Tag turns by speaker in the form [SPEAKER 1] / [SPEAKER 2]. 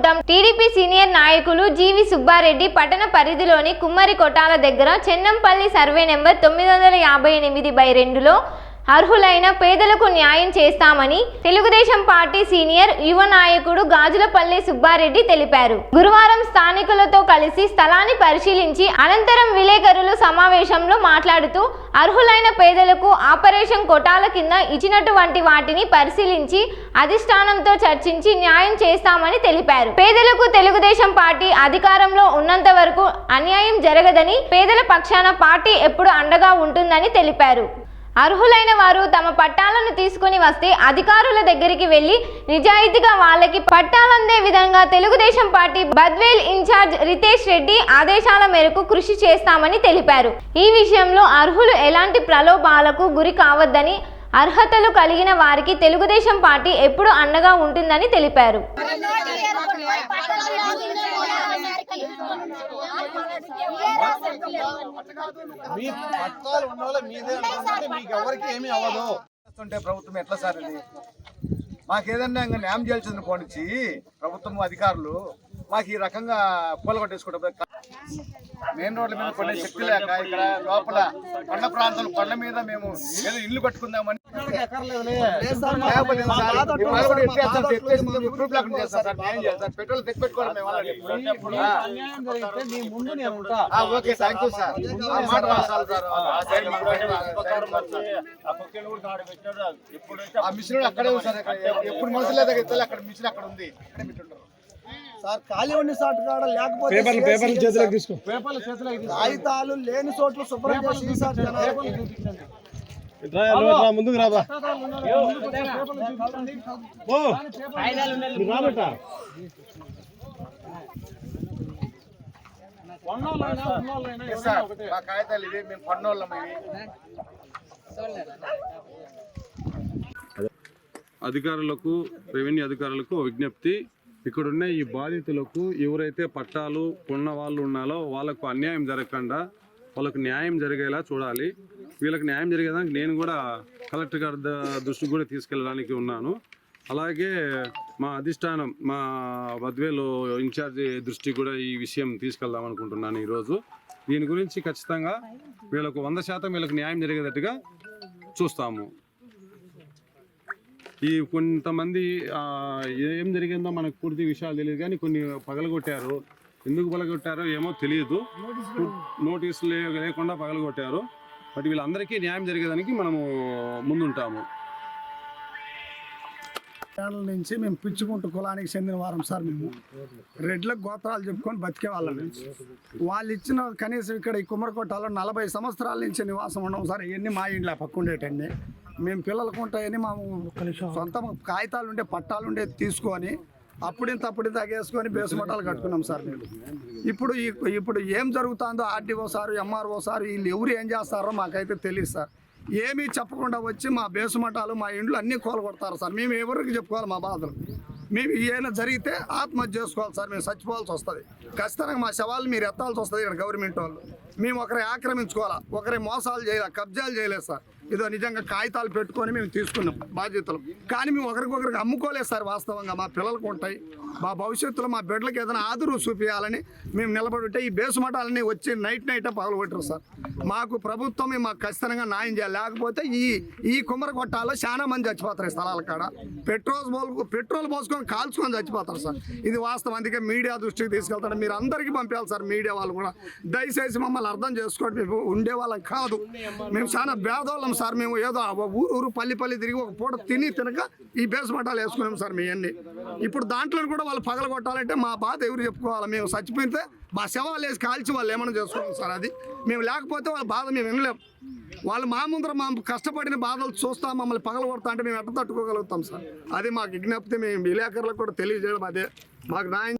[SPEAKER 1] ఉంటాం TDP senior నాయకులు జీవి సుబ్బారెడ్డి పట్టణ పరిధిలోని కుమ్మరి కొటాల దగ్గర చెన్నంపల్లి సర్వే నెంబర్ తొమ్మిది వందల యాభై ఎనిమిది బై రెండులో అర్హులైన పేదలకు న్యాయం చేస్తామని తెలుగుదేశం పార్టీ సీనియర్ యువ నాయకుడు గాజులపల్లి సుబ్బారెడ్డి తెలిపారు. గురువారం స్థానికులతో కలిసి స్థలాన్ని పరిశీలించి అనంతరం విలేకరులు సమావేశంలో మాట్లాడుతూ అర్హులైన పేదలకు ఆపరేషన్ కొటాల కింద ఇచ్చినటువంటి వాటిని పరిశీలించి అధిష్టానంతో చర్చించి న్యాయం చేస్తామని తెలిపారు. పేదలకు తెలుగుదేశం పార్టీ అధికారంలో ఉన్నంత వరకు అన్యాయం జరగదని పేదల పక్షాన పార్టీ ఎప్పుడు అండగా ఉంటుందని తెలిపారు. అర్హులైన వారు తమ పట్టాలను తీసుకుని వస్తే అధికారుల దగ్గరికి వెళ్ళి నిజాయితీగా వాళ్ళకి పట్టాలందే విధంగా తెలుగుదేశం పార్టీ బద్వేల్ ఇన్ఛార్జ్ రితేష్ రెడ్డి ఆదేశాల మేరకు కృషి చేస్తామని తెలిపారు. ఈ విషయంలో అర్హులు ఎలాంటి ప్రలోభాలకు గురి కావద్దని అర్హతలు కలిగిన వారికి తెలుగుదేశం పార్టీ ఎప్పుడు అండగా ఉంటుందని తెలిపారు.
[SPEAKER 2] ప్రభుత్వం ఎట్లా సార్ ఇది? మాకు ఏదన్నా ఇంకా న్యాయం చేయాల్సింది పోనిచ్చి ప్రభుత్వం అధికారులు మాకు ఈ రకంగా పూల కొట్టేసుకుంటాం మెయిన్ రోడ్ల మీద కొన్ని శక్తి లేక ఇక్కడ లోపల కొండ ప్రాంతం కొండ మీద మేము ఏదో ఇల్లు కట్టుకుందామని petrol okay thank you sir ఆ మిషన్ అక్కడే ఉంది సార్ ఎప్పుడు మనుషులు లేదా అక్కడ మిషన్ అక్కడ ఉంది
[SPEAKER 3] సార్ ఖాళీ ఉండి సాట్ కాడ లేకపోతే
[SPEAKER 4] పేపర్లు పేపర్లు చేతిలోకి తీసుకో.
[SPEAKER 2] పేపర్లు చేతిలో
[SPEAKER 3] కాగితాలు లేని చోట్ల శుభ్రం చేసి సార్
[SPEAKER 4] ముందుకు రాబా రాబట్టా
[SPEAKER 2] మా కాగితాలు ఇవి మేము పన్నోళ్ళం ఇవి
[SPEAKER 5] అధికారులకు రెవెన్యూ అధికారులకు విజ్ఞప్తి. ఇక్కడున్న ఈ బాధితులకు ఎవరైతే పట్టాలు కొన్న వాళ్ళు ఉన్నారో వాళ్ళకు అన్యాయం జరగకుండా వాళ్ళకు న్యాయం జరిగేలా చూడాలి. వీళ్ళకి న్యాయం జరిగేదానికి నేను కూడా కలెక్టర్ గారి దృష్టికి కూడా తీసుకెళ్ళడానికి ఉన్నాను. అలాగే మా అధిష్టానం మా బద్వేలు ఇన్ఛార్జి దృష్టికి కూడా ఈ విషయం తీసుకెళ్దాం అనుకుంటున్నాను ఈరోజు. దీని గురించి ఖచ్చితంగా వీళ్ళకు వంద శాతం వీళ్ళకి న్యాయం జరిగేటట్టుగా చూస్తాము. ఈ కొంతమంది ఏం జరిగిందో మనకు పూర్తి విషయాలు తెలియదు కానీ కొన్ని పగలగొట్టారు. ఎందుకు పగలగొట్టారో ఏమో తెలియదు. నోటీసులు లేకుండా పగలగొట్టారు. బట్ వీళ్ళందరికీ న్యాయం జరిగేదానికి మనము ముందుంటాము.
[SPEAKER 3] ఏళ్ళ నుంచి మేము పిచ్చుకుంటూ కులానికి చెందిన వారం సార్ మేము. రెడ్ల గోత్రాలు చెప్పుకొని బతికే వాళ్ళం. వాళ్ళు ఇచ్చిన కనీసం ఇక్కడ ఈ కుమ్మరకొట్టాలో నలభై సంవత్సరాల నుంచి నివాసం ఉన్నాం సార్. ఇవన్నీ మా ఇంట్లో పక్కుండేటండి మేము పిల్లలకు ఉంటాయని మా సొంత కాగితాలు ఉండే పట్టాలు ఉండే తీసుకొని అప్పుడింత అప్పుడింత తగేసుకొని బేసుమటాలు కట్టుకున్నాం సార్ మేము. ఇప్పుడు ఇప్పుడు ఏం జరుగుతుందో ఆర్డీఓ సార్ ఎంఆర్ఓ సార్ వీళ్ళు ఎవరు ఏం చేస్తారో మాకైతే తెలియదు సార్. ఏమీ చెప్పకుండా వచ్చి మా బేసుమటాలు మా ఇండ్లు అన్నీ కోలగొడతారు సార్. మేము ఎవరికి చెప్పుకోవాలి మా బాధలు? మేము ఏమైనా జరిగితే ఆత్మహత్య చేసుకోవాలి సార్. మేము చచ్చిపోవాల్సి వస్తుంది. ఖచ్చితంగా మా శవాలు మీరు ఎత్తాల్సి వస్తుంది ఇక్కడ గవర్నమెంట్ వాళ్ళు. మేము ఒకరి ఆక్రమించుకోవాలా? ఒకరి మోసాలు చేయాలి? కబ్జాలు చేయలేదు సార్. ఇదో నిజంగా కాగితాలు పెట్టుకొని మేము తీసుకున్నాం బాధ్యతలు. కానీ మేము ఒకరికొకరికి అమ్ముకోలేదు సార్ వాస్తవంగా. మా పిల్లలకు ఉంటాయి. మా భవిష్యత్తులో మా బిడ్డలకు ఏదైనా ఆదురు చూపించాలని మేము నిలబడి ఉంటే ఈ బేసుమటాలని వచ్చి నైట్ నైట్ పగలగొట్టరు సార్. మాకు ప్రభుత్వం మాకు ఖచ్చితంగా న్యాయం చేయాలి. లేకపోతే ఈ ఈ కుమ్మర కొట్టాలో చాలా మంది చచ్చిపోతారు ఈ స్థలాల కాడ. పెట్రోల్ పోలు పెట్రోల్ పోసుకొని కాల్చుకొని చచ్చిపోతారు సార్. ఇది వాస్తవం. అందుకే మీడియా దృష్టికి తీసుకెళ్తాడు మీరు అందరికీ పంపించాలి సార్ మీడియా వాళ్ళు కూడా. దయచేసి మమ్మల్ని అర్థం చేసుకోండి. మేము ఉండేవాళ్ళం కాదు. మేము చాలా భేదవాళ్ళం సార్ మేము ఏదో ఊరు ఊరు పల్లి పల్లి తిరిగి ఒక పూట తిని తినక ఈ బేస్ మఠాలు వేసుకున్నాం సార్ మీ అన్ని. ఇప్పుడు దాంట్లో కూడా వాళ్ళు పగలగొట్టాలంటే మా బాధ ఎవరు చెప్పుకోవాలి? మేము చచ్చిపోతే మా శవాలు వేసి కాల్చి వాళ్ళు ఏమైనా చేసుకున్నాం సార్ అది. మేము లేకపోతే వాళ్ళ బాధ మేము వినలేం. వాళ్ళు మా ముందర మా కష్టపడిన బాధలు చూస్తా మమ్మల్ని పగలగొడతా అంటే మేము ఎట్ట తట్టుకోగలుగుతాం సార్? అది మాకు విజ్ఞప్తి మేము విలేకరులకు కూడా తెలియజేయడం అదే. మాకు న్యాయం